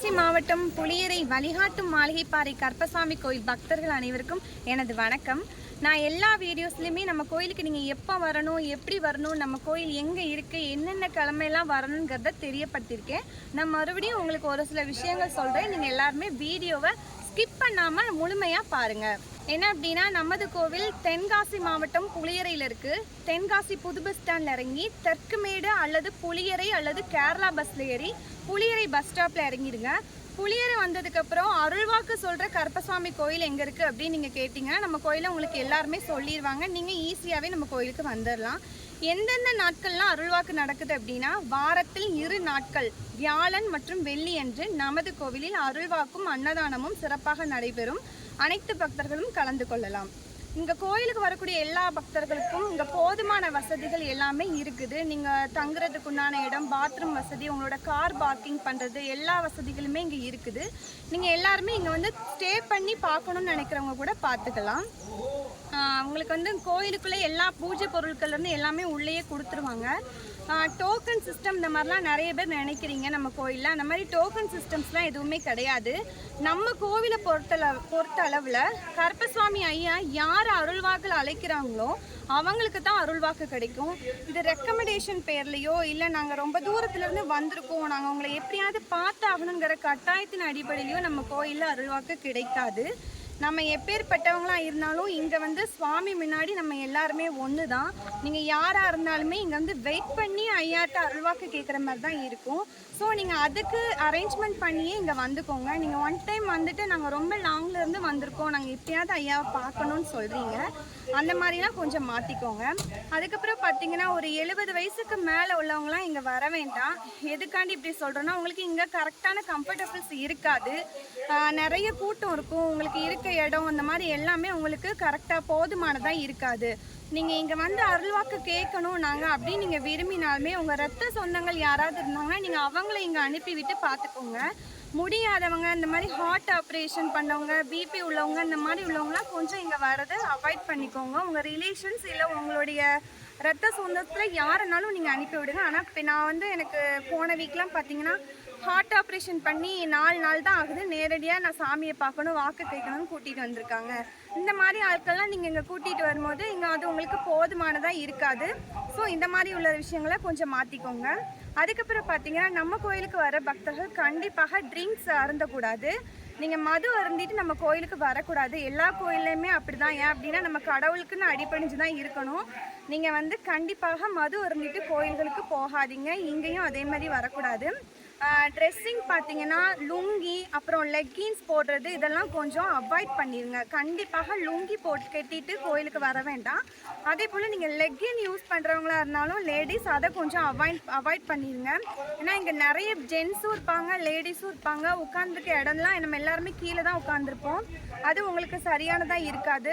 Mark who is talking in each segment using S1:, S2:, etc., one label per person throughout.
S1: தென்காசி மாவட்டம் புளியரை வழிகாட்டும் மாளிகைப்பாறை கற்பசாமி கோயில் பக்தர்கள் அனைவருக்கும் எனது வணக்கம். நான் எல்லா வீடியோஸ்லையுமே நம்ம கோயிலுக்கு நீங்கள் எப்போ வரணும் எப்படி வரணும் நம்ம கோயில் எங்கே இருக்குது என்னென்ன கிழமையெல்லாம் வரணுங்கிறத தெரியப்படுத்தியிருக்கேன். நான் மறுபடியும் உங்களுக்கு ஒரு சில விஷயங்கள் சொல்கிறேன் நீங்கள் எல்லாருமே வீடியோவை ஸ்கிப் பண்ணாமல் முழுமையாக பாருங்கள் என்ன அப்படின்னா நமது கோவில் தென்காசி மாவட்டம் புளியரையில் இருக்குது தென்காசி புது பஸ் ஸ்டாண்டில் இறங்கி தெற்குமேடு அல்லது புளியரை அல்லது கேரளா பஸ்ஸில் ஏறி புளியரை பஸ் ஸ்டாப்பில் இறங்கிடுங்க. புளியரை வந்ததுக்கப்புறம் அருள்வாக்கு சொல்கிற கருப்பசாமி கோயில் எங்கே இருக்குது அப்படின்னு நீங்கள் கேட்டிங்கன்னா நம்ம கோயிலை உங்களுக்கு எல்லாருமே சொல்லிடுவாங்க நீங்கள் ஈஸியாகவே நம்ம கோயிலுக்கு வந்துடலாம் எந்தெந்த நாட்கள்லாம் அருள்வாக்கு நடக்குது அப்படின்னா வாரத்தில் இரு நாட்கள் வியாழன் மற்றும் வெள்ளி அன்று நமது கோவிலில் அருள்வாக்கும் அன்னதானமும் சிறப்பாக நடைபெறும். அனைத்து பக்தர்களும் கலந்து கொள்ளலாம். இங்கே கோயிலுக்கு வரக்கூடிய எல்லா பக்தர்களுக்கும் இங்கே போதுமான வசதிகள் எல்லாமே இருக்குது. நீங்கள் தங்குறதுக்குண்டான இடம் பாத்ரூம் வசதி உங்களோட கார் பார்க்கிங் பண்ணுறது எல்லா வசதிகளுமே இங்கே இருக்குது. நீங்கள் எல்லாருமே இங்கே வந்து ஸ்டே பண்ணி பார்க்கணும்னு நினைக்கிறவங்க கூட பார்த்துக்கலாம். உங்களுக்கு வந்து கோயிலுக்குள்ளே எல்லா பூஜை பொருட்கள்லேருந்து எல்லாமே உள்ளேயே கொடுத்துருவாங்க. டோக்கன் சிஸ்டம் இந்த மாதிரிலாம் நிறைய பேர் நினைக்கிறீங்க நம்ம கோயிலில். அந்த மாதிரி டோக்கன் சிஸ்டம்ஸ்லாம் எதுவுமே கிடையாது. நம்ம கோவிலை பொறுத்தள பொறுத்த அளவில் கருப்பசுவாமி ஐயா யார் அருள்வாக்கில் அழைக்கிறாங்களோ அவங்களுக்கு தான் அருள்வாக்கு கிடைக்கும். இது ரெக்கமெண்டேஷன் பேர்லையோ இல்லை நாங்கள் ரொம்ப தூரத்துலேருந்து வந்திருக்கோம் நாங்கள் உங்களை எப்படியாவது பார்த்தாகணுங்கிற கட்டாயத்தின் அடிப்படையிலையோ நம்ம கோயிலில் அருள்வாக்கு கிடைக்காது. நம்ம எப்பேற்பட்டவங்களாக இருந்தாலும் இங்கே வந்து சுவாமி முன்னாடி நம்ம எல்லாருமே ஒன்று தான் நீங்கள் யாராக இருந்தாலுமே இங்கே வந்து வெயிட் பண்ணி ஐயாட்ட அருள்வாக்கு கேட்குற மாதிரி தான் இருக்கும். ஸோ நீங்கள் அதுக்கு அரேஞ்ச்மெண்ட் பண்ணியே இங்கே வந்துக்கோங்க. நீங்கள் ஒன் டைம் வந்துட்டு நாங்கள் ரொம்ப லாங்லேருந்து வந்திருக்கோம். நாங்கள் எப்படியாவது ஐயாவை பார்க்கணும்னு சொல்கிறீங்க அந்த மாதிரிலாம் கொஞ்சம் மாற்றிக்கோங்க அதுக்கப்புறம் பார்த்தீங்கன்னா ஒரு எழுபது வயசுக்கு மேலே உள்ளவங்களாம் இங்கே வர வேண்டாம். எதுக்காண்டி இப்படி சொல்கிறோன்னா உங்களுக்கு இங்கே கரெக்டான கம்ஃபர்டபுள்ஸ் இருக்காது. நிறைய கூட்டம் இருக்கும். உங்களுக்கு இருக்க இடம் அந்த மாதிரி எல்லாமே உங்களுக்கு கரெக்டாக போதுமானதாக இருக்காது. நீங்கள் இங்கே வந்து அருள்வாக்கு கேட்கணும் நாங்கள் அப்படின்னு நீங்கள் விரும்பினாலுமே உங்கள் ரத்த சொந்தங்கள் யாராவது இருந்தாங்கன்னா நீங்கள் அவங்கள இங்கே அனுப்பிவிட்டு பார்த்துக்கோங்க. முடியாதவங்க இந்த மாதிரி ஹார்ட் ஆப்ரேஷன் பண்ணவங்க பிபி உள்ளவங்க இந்த மாதிரி உள்ளவங்களாம் கொஞ்சம் இங்கே வரதை அவாய்ட் பண்ணிக்கோங்க. உங்கள் ரிலேஷன்ஸ் இல்லை உங்களுடைய ரத்த சொந்தத்தில் யாருனாலும் நீங்கள் அனுப்பி விடுங்க ஆனால் இப்போ நான் வந்து எனக்கு போன வீக்லாம் பார்த்தீங்கன்னா ஹார்ட் ஆப்ரேஷன் பண்ணி நாலு நாள் தான் ஆகுது. நேரடியாக நான் சாமியை பார்க்கணும் வாக்கு கேட்கணும்னு கூட்டிகிட்டு வந்திருக்காங்க. இந்த மாதிரி ஆட்கள்லாம் நீங்கள் இங்கே கூட்டிகிட்டு வரும்போது இங்கே அது உங்களுக்கு போதுமானதாக இருக்காது. ஸோ இந்த மாதிரி உள்ள விஷயங்களை கொஞ்சம் மாற்றிக்கோங்க அதுக்கப்புறம் பார்த்தீங்கன்னா நம்ம கோயிலுக்கு வர பக்தர்கள் கண்டிப்பாக ட்ரிங்க்ஸ் அருந்தக்கூடாது. நீங்கள் மது அருந்திட்டு நம்ம கோயிலுக்கு வரக்கூடாது. எல்லா கோயில்லையுமே அப்படி தான் ஏன் அப்படின்னா நம்ம கடவுளுக்குன்னு அடிப்பணிஞ்சு தான் இருக்கணும். நீங்கள் வந்து கண்டிப்பாக மது அருந்திட்டு கோயில்களுக்கு போகாதீங்க. இங்கேயும் அதே மாதிரி வரக்கூடாது. ட்ரெஸ்ஸிங் பார்த்தீங்கன்னா லுங்கி அப்புறம் லெக்கின்ஸ் போடுறது இதெல்லாம் கொஞ்சம் அவாய்ட் பண்ணிடுங்க கண்டிப்பாக லுங்கி போட்டு கட்டிட்டு கோயிலுக்கு வர வேண்டாம். அதே போல் நீங்கள் லெக்கின் யூஸ் பண்ணுறவங்களா இருந்தாலும் லேடிஸ் அதை கொஞ்சம் அவாய்ட் அவாய்ட் பண்ணிடுங்க ஏன்னா இங்கே நிறைய ஜென்ஸும் இருப்பாங்க லேடிஸும் இருப்பாங்க. உட்காந்துருக்க இடம்லாம் நம்ம எல்லாருமே கீழே தான் உட்காந்துருப்போம் அது உங்களுக்கு சரியானதாக இருக்காது.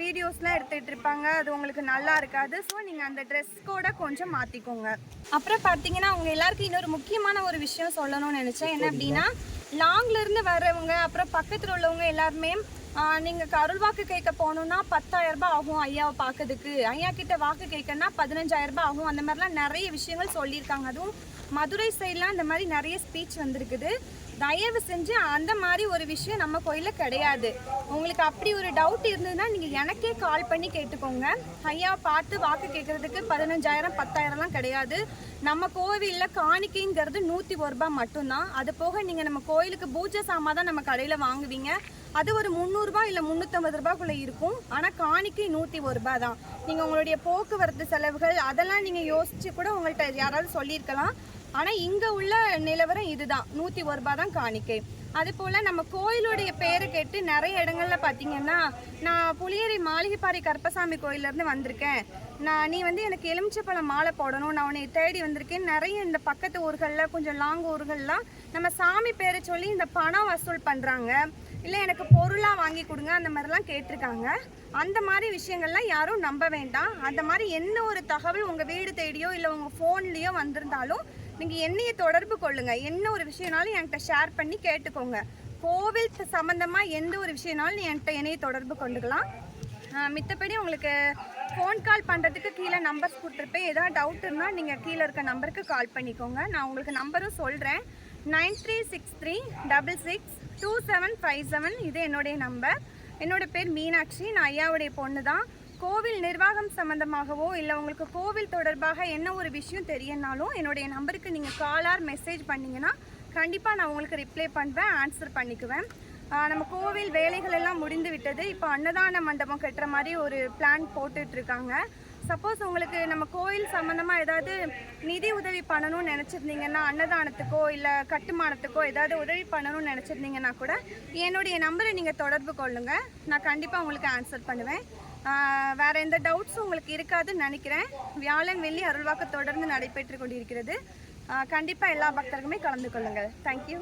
S1: வீடியோஸ்லாம் எடுத்துகிட்டு இருப்பாங்க. அது உங்களுக்கு நல்லா இருக்காது. ஸோ நீங்கள் அந்த ட்ரெஸ் கூட கொஞ்சம் மாற்றிக்கோங்க அப்புறம் பார்த்தீங்கன்னா அவங்க எல்லாருக்கும் இன்னொரு முக்கியமான ஒரு விஷயம் சொல்லணும்னு நினச்சேன். என்ன அப்படின்னா லாங்ல இருந்து வர்றவங்க அப்புறம் பக்கத்தில் உள்ளவங்க எல்லாருமே நீங்கள் அருள்வாக்கு கேட்க போகணுன்னா பத்தாயிரம் ரூபாய் ஆகும் ஐயாவை பார்க்கறதுக்கு ஐயா கிட்ட வாக்கு கேட்கணும்னா பதினஞ்சாயிரம் ரூபாய் ஆகும். அந்த மாதிரிலாம் நிறைய விஷயங்கள் சொல்லியிருக்காங்க. அதுவும் மதுரை சைட்லாம் இந்த மாதிரி நிறைய ஸ்பீச் வந்திருக்குது. தயவு செஞ்சு அந்த மாதிரி ஒரு விஷயம் நம்ம கோயிலில் கிடையாது. உங்களுக்கு அப்படி ஒரு டவுட் இருந்ததுன்னா நீங்கள் எனக்கே கால் பண்ணி கேட்டுக்கோங்க. ஐயா பார்த்து வாக்கு கேட்குறதுக்கு பதினஞ்சாயிரம் பத்தாயிரம்லாம் கிடையாது. நம்ம கோவிலில் காணிக்கைங்கிறது நூற்றி ஒரு ரூபாய் மட்டும்தான். அது போக நீங்கள் நம்ம கோயிலுக்கு பூஜை சாமான் தான் நம்ம கடையில் வாங்குவீங்க. அது ஒரு முந்நூறுரூபா இல்லை முந்நூற்றம்பது ரூபாய்க்குள்ளே இருக்கும். ஆனால் காணிக்கை நூற்றி ஒரு ரூபா தான். நீங்கள் உங்களுடைய போக்குவரத்து செலவுகள் அதெல்லாம் நீங்கள் யோசித்து கூட உங்கள்கிட்ட யாராவது சொல்லியிருக்கலாம். ஆனால் இங்கே உள்ள நிலவரம் இதுதான். நூற்றி ஒரு ரூபா தான் காணிக்கை. அது போல் நம்ம கோயிலுடைய பேரை கேட்டு நிறைய இடங்களில் பார்த்தீங்கன்னா நான் புளியரி மாளிகைப்பாறை கருப்பசாமி கோயிலேருந்து வந்திருக்கேன். நான் நீ வந்து எனக்கு எலுமிச்சப்பழம் மாலை போடணும். நான் உன்னை தேடி வந்திருக்கேன். நிறைய இந்த பக்கத்து ஊர்களில் கொஞ்சம் லாங் ஊர்கள்லாம் நம்ம சாமி பேரை சொல்லி இந்த பணம் வசூல் பண்ணுறாங்க இல்லை எனக்கு பொருளாக வாங்கி கொடுங்க அந்த மாதிரிலாம் கேட்டிருக்காங்க. அந்த மாதிரி விஷயங்கள்லாம் யாரும் நம்ப வேண்டாம். அந்த மாதிரி என்ன ஒரு தகவல் உங்கள் வீடு தேடியோ இல்லை உங்கள் ஃபோன்லேயோ வந்திருந்தாலும் நீங்கள் என்னைய தொடர்பு கொள்ளுங்க. என்ன ஒரு விஷயம்னாலும் என்கிட்ட ஷேர் பண்ணி கேட்டுக்கோங்க. கோவில் சம்மந்தமாக எந்த ஒரு விஷயம்னாலும் என்கிட்ட என்னைய தொடர்பு கொண்டுக்கலாம். மித்தபடி உங்களுக்கு ஃபோன் கால் பண்ணுறதுக்கு கீழே நம்பர்ஸ் கொடுத்துருப்பேன். ஏதாவது டவுட் இருந்தால் நீங்கள் கீழே இருக்க நம்பருக்கு கால் பண்ணிக்கோங்க. நான் உங்களுக்கு நம்பரும் சொல்கிறேன் nine three six three double six two seven five seven இது என்னுடைய நம்பர் என்னோட பேர் மீனாட்சி. நான் ஐயாவுடைய பொண்ணு தான் கோவில் நிர்வாகம் சம்மந்தமாகவோ இல்லை உங்களுக்கு கோவில் தொடர்பாக என்ன ஒரு விஷயம் தெரியனாலும் என்னுடைய நம்பருக்கு நீங்கள் காலார் மெசேஜ் பண்ணிங்கன்னா கண்டிப்பாக நான் உங்களுக்கு ரிப்ளை பண்ணுவேன் ஆன்சர் பண்ணிக்குவேன். நம்ம கோவில் வேலைகள் எல்லாம் முடிந்து விட்டது. இப்போ அன்னதான மண்டபம் கட்டுற மாதிரி ஒரு பிளான் போட்டுட்ருக்காங்க சப்போஸ் உங்களுக்கு நம்ம கோயில் சம்மந்தமாக ஏதாவது நிதி உதவி பண்ணணும்னு நினச்சிருந்தீங்கன்னா அன்னதானத்துக்கோ இல்லை கட்டுமானத்துக்கோ ஏதாவது உதவி பண்ணணும்னு நினச்சிருந்தீங்கன்னா கூட என்னுடைய நம்பரை நீங்கள் தொடர்பு கொள்ளுங்கள் நான் கண்டிப்பாக உங்களுக்கு ஆன்சர் பண்ணுவேன். வேறு எந்த டவுட்ஸும் உங்களுக்கு இருக்காதுன்னு நினைக்கிறேன். வியாழன் வெள்ளி அருள்வாக்கு தொடர்ந்து நடைபெற்று கொண்டிருக்கிறது. கண்டிப்பாக எல்லா பக்தர்களுமே கலந்து கொள்ளுங்கள். தேங்க்யூ